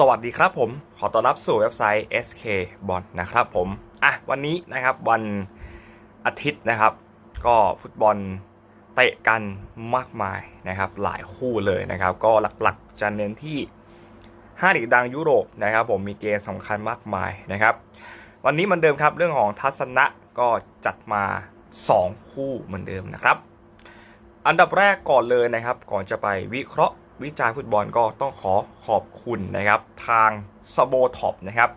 สวัสดีครับผม ขอต้อนรับสู่เว็บไซต์ SK b o n นะครับผมอะวันนี้นะครับวันอาทิตย์นะครับ ก็ฟุตบอลเตะกันมากมายนะครับ หลายคู่เลยนะครับ ก็หลักๆจะเน้นที่5ลีกดังยุโรปนะครับ ผมมีเกมสำคัญมากมายนะครับ วันนี้เหมือนเดิมครับเรื่องของทัศนะก็จัดมา 2 คู่เหมือนเดิมนะครับ อันดับแรกก่อนเลยนะครับ ก่อนจะไปวิเคราะห์ วิจารณ์ฟุตบอลก็ต้องขอขอบคุณนะครับทางสโบท็อปนะครับ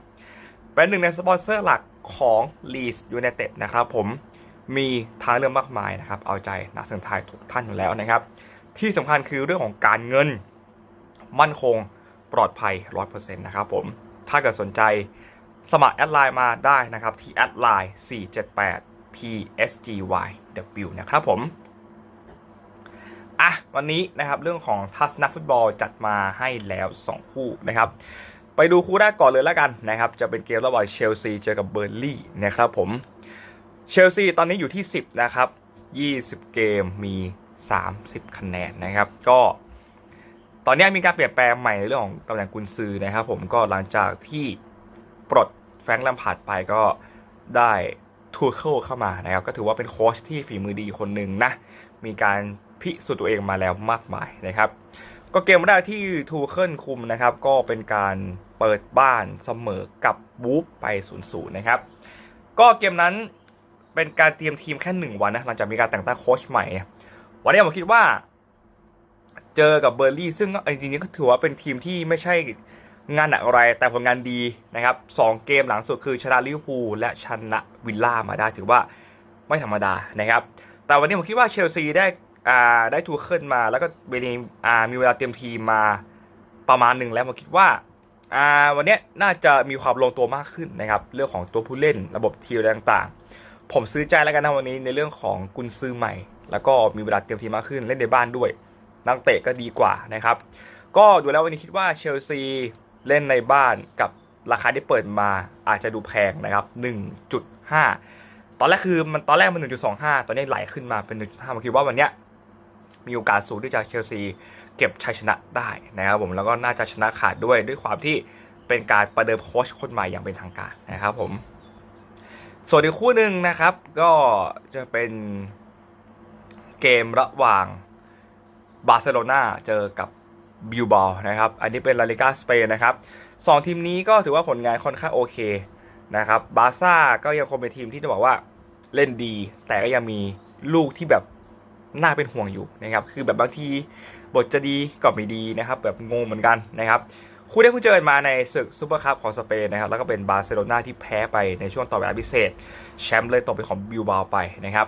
เป็นหนึ่งในสปอนเซอร์หลักของ Leeds United นะครับผมมีทางเลือกมากมายนะครับ เอาใจนักเสียงไทายทุกท่านอยู่แล้วนะครับ ที่สำคัญคือเรื่องของการเงินมั่นคงปลอดภัย 100%นะครับผม ถ้าเกิดสนใจสมัครแอดไลน์มาได้นะครับ ที่แอดไลน์478 psgyw นะครับผม อะวันนี้นะครับเรื่องของทัศนักฟุตบอลจัดมาให้แล้ว 2 คู่นะครับ ไปดูคู่แรกก่อนเลยแล้วกันนะครับ จะเป็นเกมระหว่างเชลซีเจอกับเบอร์ลี่นะครับผมเชลซีตอนนี้อยู่ที่ 10 นะครับ 20 เกมมี 30 คะแนนนะครับ ก็ ตอนนี้มีการเปลี่ยนแปลงใหม่ในเรื่องของตำแหน่งกุนซือนะครับ ผมก็หลังจากที่ปลดแฟรงค์แลมพาร์ดไปก็ได้ทูเคิลเข้ามานะครับ ก็ถือว่าเป็นโค้ชที่ฝีมือดีคนหนึ่งนะ มีการ พิสูจน์ตัวเองมาแล้วมากมายนะครับ ก็เกมแรกที่ทูเคิลคุมนะครับ ก็เป็นการเปิดบ้านเสมอกับบูฟไป0ูนะครับ ก็เกมนั้นเป็นการเตรียมทีมแค่หนึ่งวันนะหลังจากมีการแต่งตั้งโค้ชใหม่ วันนี้ผมคิดว่า เจอกับเบอร์ลี่ ซึ่งจริงๆก็ถือว่าเป็นทีมที่ไม่ใช่งานหนักอะไรแต่ผลงานดีนะครับสองเกมหลังสุดคือชนะลิเวอร์พูลและชนะวิลล่ามาได้ถือว่าไม่ธรรมดานะครับ แต่วันนี้ผมคิดว่าเชลซีได้ อ่าได้ทูเคิลมา แล้วก็เบนีอ่ามีเวลาเตรียมทีมมาประมาณหนึ่งแล้วผมคิดว่าอ่าวันนี้น่าจะมีความลงตัวมากขึ้นนะครับเรื่องของตัวผู้เล่นระบบทีมอะไรต่างๆ ผมซื้อใจแล้วกันนะวันนี้ในเรื่องของกุนซื้อใหม่ แล้วก็มีเวลาเตรียมทีมมากขึ้นเล่นในบ้านด้วย นักเตะก็ดีกว่านะครับ ก็ดูแล้ววันนี้คิดว่าเชลซีเล่นในบ้านกับราคาที่เปิดมาอาจจะดูแพงนะครับ 1.5 ตอนแรกคือมันตอนแรกมัน 1.25 ตอนนี้ไหลขึ้นมาเป็น 1.5ผมคิดว่าวันเนี้ย มีโอกาสสูงที่จะเชลซีเก็บชัยชนะได้นะครับผมแล้วก็น่าจะชนะขาดด้วยด้วยความที่เป็นการประเดิมโค้ชคนใหม่อย่างเป็นทางการนะครับผมส่วนอีกคู่หนึ่งนะครับก็จะเป็นเกมระหว่างบาร์เซโลนาเจอกับบิลบานะครับ อันนี้เป็นลาลิกาสเปนนะครับสองทีมนี้ก็ถือว่าผลงานค่อนข้างโอเคนะครับบาร์ซ่าก็ยังคงเป็นทีมที่จะบอกว่าเล่นดี แต่ก็ยังมีลูกที่แบบ น่าเป็นห่วงอยู่นะครับ คือแบบบางทีบทจะดีก็ไม่ดีนะครับ แบบงงเหมือนกันนะครับคู่ที่คู่เจอมาในศึกซูเปอร์คัพของสเปนนะครับ แล้วก็เป็นบาร์เซโลนาที่แพ้ไปในช่วงต่อเวลาพิเศษ แชมป์เลยตกเป็นของบิลบาไปนะครับ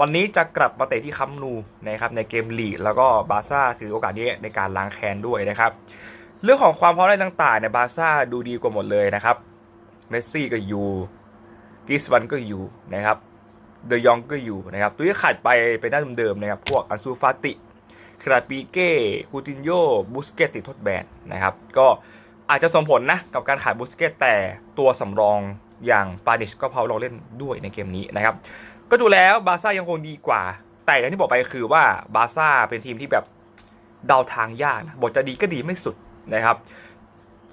วันนี้จะกลับมาเตะที่คัมนูนะครับในเกมลีกแล้วก็บาร์ซ่าถือโอกาสนี้ในการล้างแค้นด้วยนะครับ เรื่องของความพร้อมในต่างๆเนี่ยบาร์ซ่าดูดีกว่าหมดเลยนะครับ เมสซี่ก็อยู่กิสวันก็อยู่นะครับ เดยองก็อยู่นะครับ ตัวที่ขาดไปเป็นหน้าเดิมๆนะครับ พวกอันซูฟาติคราปีเก้คูตินโยบูสเกตติดทดแบนนะครับ ก็อาจจะส่งผลนะกับการขายบูสเกตแต่ตัวสำรองอย่างปาดิชก็เพาลงเล่นด้วยในเกมนี้นะครับ ก็ดูแล้วบาซ่ายังคงดีกว่า แต่อย่างที่บอกไปคือว่าบาซ่าเป็นทีมที่แบบเดาทางยากนะบทจะดีก็ดีไม่สุดนะครับ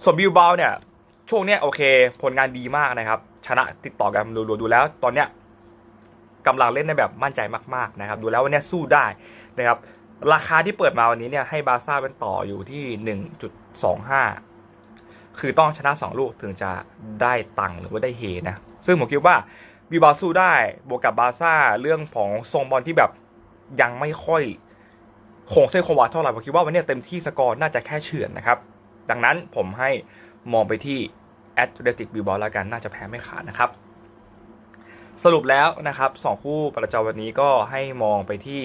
ส่วนบิลบาเนี่ยช่วงเนี้ยโอเค ผลงานดีมากนะครับ ชนะติดต่อกันดูดูแล้ว ตอนเนี้ย กำลังเล่นได้แบบมั่นใจมากๆนะครับ ดูแล้ววันนี้สู้ได้นะครับราคาที่เปิดมาวันนี้เนี่ยให้บาร์ซ่าเป็นต่ออยู่ที่หนึ่งจุดสองห้าคือต้องชนะสองลูกถึงจะได้ตังค์หรือว่าได้เฮนะ ซึ่งผมคิดว่าบิบาสู้ได้บวกกับบาซ่าเรื่องของทรงบอลที่แบบยังไม่ค่อยคงเส้นคงวาเท่าไหร่ผมคิดว่าวันนี้เต็มที่สกอร์น่าจะแค่เฉือนนะครับ ดังนั้นผมให้มองไปที่แอตเลติกบิลบาแล้วกันน่าจะแพ้ไม่ขาดนะครับ สรุปแล้วนะครับสองคู่ประจำวันนี้ก็ให้มองไปที่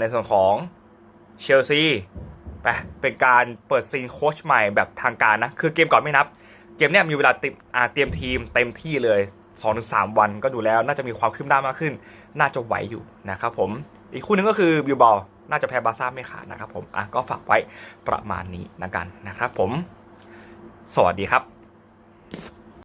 ในส่วนของเชลซีไปเป็นการเปิดซีนโค้ชใหม่แบบทางการนะ คือเกมก่อนไม่นับ เกมเนี้ยมีเวลาเตรียมอ่าเตรียมทีมเต็มที่เลย2อถึงสวันก็ดูแล้วน่าจะมีความคืบหน้ามากขึ้น น่าจะไหวอยู่นะครับผม อีกคู่หนึงก็คือบิลบอลน่าจะแพ้บาร์ซ่าไม่ขาดนะครับผมอะก็ฝากไว้ประมาณนี้นะกันนะครับผม สวัสดีครับ